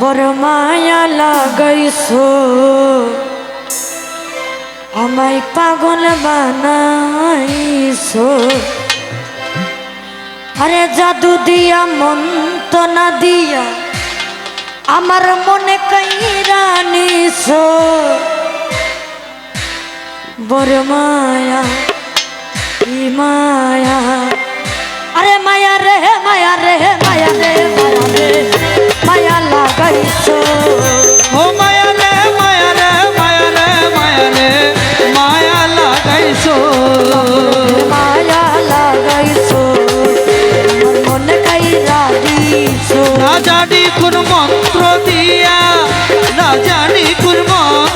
বড় মায়া লাগাইছো। আমায় পাগল বানাইছো। আরে জাদু দিয়া, মন্ত্রণা দিয়া আমার মনে কাইরা নিছো। বড় মায়া, কি মায়া। আরে মায়া রে মায়া রে মায়া রে মায়া রে মায়া লাগাইছো। ও মায়া রে মায়া রে মায়া রে মায়া রে মায়া লাগাইছো। মায়া লাগাইছো মনে কাইরা দিছো না জানি কোন মন্ত্র দিয়া না জানি কোন মন্ত্র মনে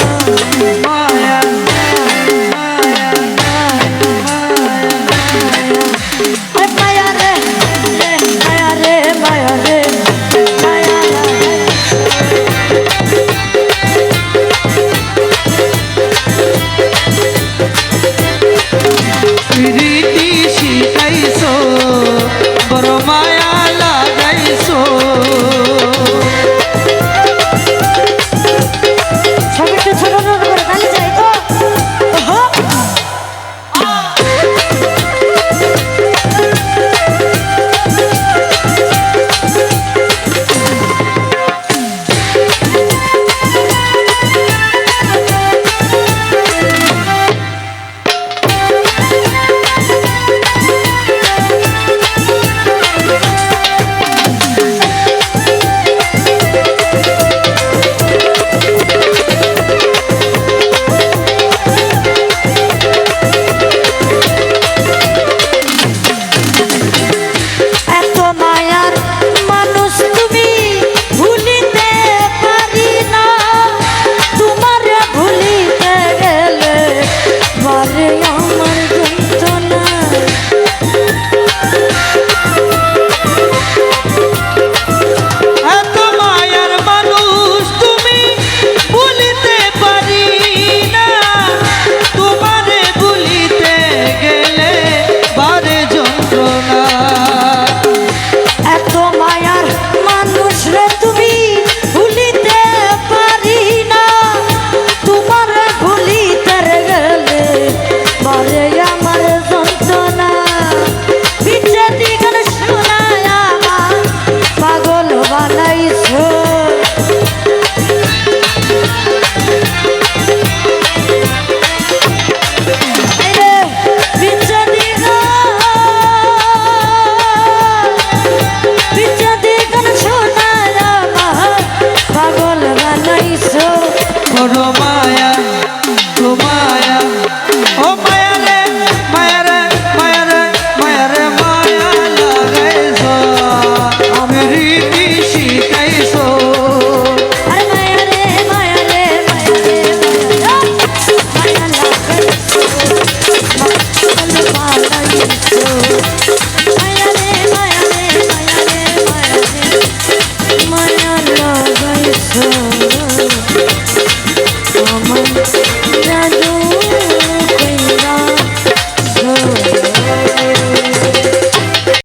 Oh.